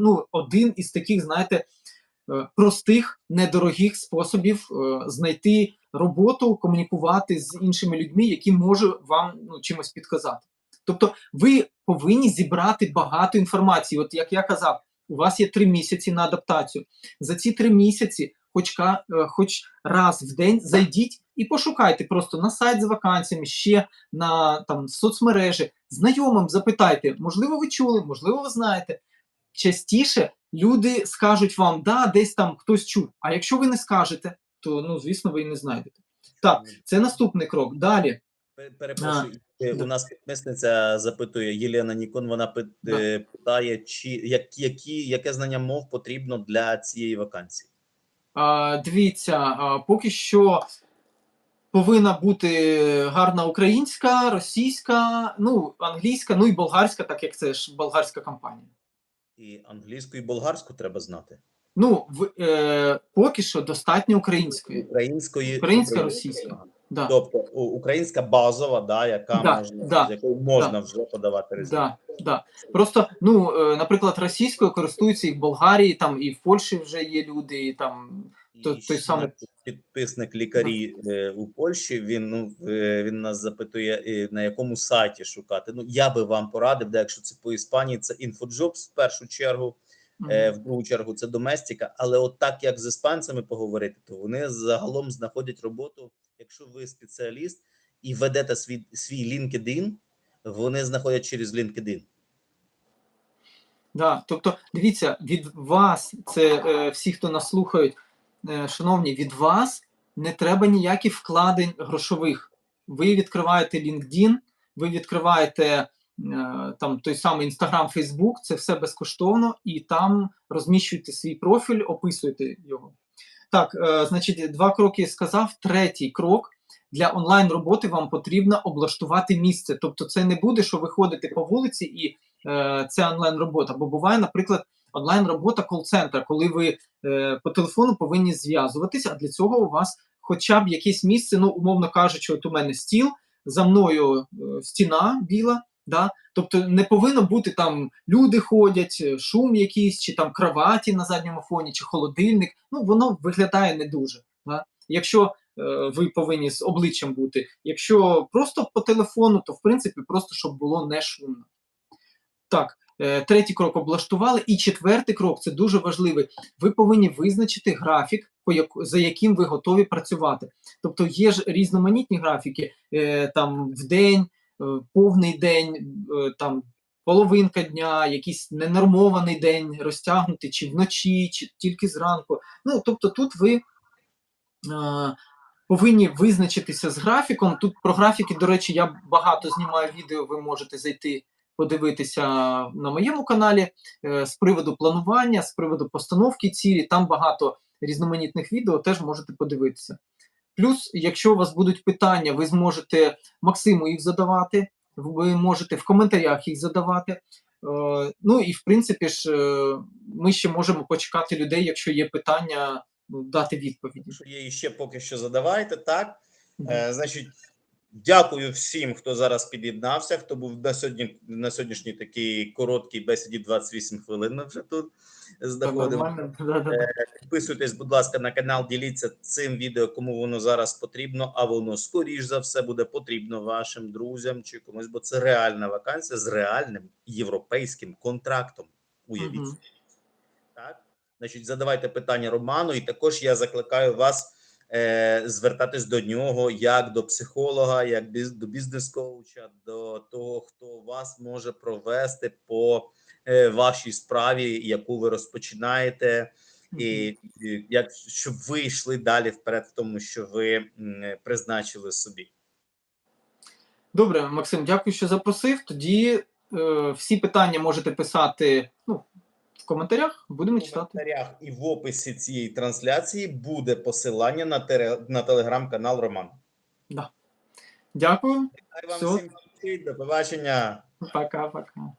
ну, один із таких, знаєте, е, простих, недорогих способів е, знайти роботу, комунікувати з іншими людьми, які можуть вам ну, чимось підказати. Тобто, ви повинні зібрати багато інформації. От як я казав, у вас є три місяці на адаптацію. За ці три місяці, хоч, е, хоч раз в день, зайдіть і пошукайте просто на сайт з вакансіями, ще на там соцмережі, знайомим запитайте, можливо, ви чули, можливо, ви знаєте. Частіше люди скажуть вам, да, десь там хтось чув. А якщо ви не скажете, то ну звісно, ви і не знайдете. Так, це наступний крок. Далі. Пе- Перепрошую, е, да. у нас підписниця запитує Єлена Нікон. Вона е, питає, чи як, які, яке знання мов потрібно для цієї вакансії. А, дивіться, а, поки що повинна бути гарна українська, російська, ну, англійська, ну і болгарська, так як це ж болгарська компанія. І англійську і болгарську треба знати. Ну, в, е, поки що достатньо української. Української Українська, російська. Да. Тобто українська базова, да, яка Да, можна да, з якою можна вже подавати резюме. Да, да. Просто, ну, е, наприклад, російською користуються і в Болгарії, там і в Польщі вже є люди, і там То- той ще самий- підписник лікарі е, у Польщі. Він ну е, він нас запитує, е, на якому сайті шукати. Ну я би вам порадив, де якщо це по Іспанії, це InfoJobs в першу чергу. Е, в другу чергу це доместика. Але от так як з іспанцями поговорити, то вони загалом знаходять роботу. Якщо ви спеціаліст і ведете свій свій LinkedIn, вони знаходять через LinkedIn. Да, тобто, дивіться, від вас, це е, всі, хто нас слухають, шановні, від вас не треба ніяких вкладень грошових. Ви відкриваєте LinkedIn, ви відкриваєте е, там той самий Instagram, Facebook, це все безкоштовно, і там розміщуєте свій профіль, описуєте його. Так, е, значить, два кроки сказав. Третій крок для онлайн роботи вам потрібно облаштувати місце. Тобто, це не буде, що ви ходите по вулиці і е, це онлайн робота. Бо буває, наприклад, онлайн робота кол-центра, коли ви е, по телефону повинні зв'язуватися, а для цього у вас хоча б якесь місце, ну, умовно кажучи, от у мене стіл, за мною е, стіна біла. Да? Тобто не повинно бути там люди ходять, е, шум якийсь, чи там кроваті на задньому фоні, чи холодильник. Ну воно виглядає не дуже. Да? Якщо е, ви повинні з обличчям бути, якщо просто по телефону, то в принципі просто щоб було не шумно. Так, третій крок облаштували, і четвертий крок це дуже важливий. Ви повинні визначити графік, за яким ви готові працювати. Тобто є ж різноманітні графіки, е, там в день, е, повний день, е, там половинка дня, якийсь ненормований день розтягнутий, чи вночі, чи тільки зранку. Ну, тобто тут ви е, повинні визначитися з графіком. Тут про графіки, до речі, я багато знімаю відео, ви можете зайти подивитися на моєму каналі е, з приводу планування, з приводу постановки цілі. Там багато різноманітних відео, теж можете подивитися. Плюс, якщо у вас будуть питання, ви зможете Максиму їх задавати, ви можете в коментарях їх задавати. Е, Ну і в принципі ж е, ми ще можемо почекати людей, якщо є питання, ну, дати відповіді. Є ще поки що задавайте, так. Е, значить, дякую всім, хто зараз під'єднався, хто був на сьогодні на сьогоднішній такій короткій бесіді 28 хвилин. Ми вже тут знаходимо. Підписуйтесь, будь ласка, на канал, діліться цим відео, кому воно зараз потрібно, а воно скоріш за все буде потрібно вашим друзям чи комусь, бо це реальна вакансія з реальним європейським контрактом. Уявіть. Собі. Так, значить, задавайте питання Роману, і також я закликаю вас е, звертатись до нього як до психолога, як біз- до бізнес-коуча, до того, хто вас може провести по е, вашій справі, яку ви розпочинаєте, і, і як щоб ви йшли далі вперед в тому, що ви призначили собі. Добре, Максим, дякую, що запросив. Тоді е, всі питання можете писати ну, в коментарях, будемо читати. В коментарях і в описі цієї трансляції буде посилання на, тере- на телеграм-канал Роман. Дякую, Хай вам всім до побачення. пока-пока.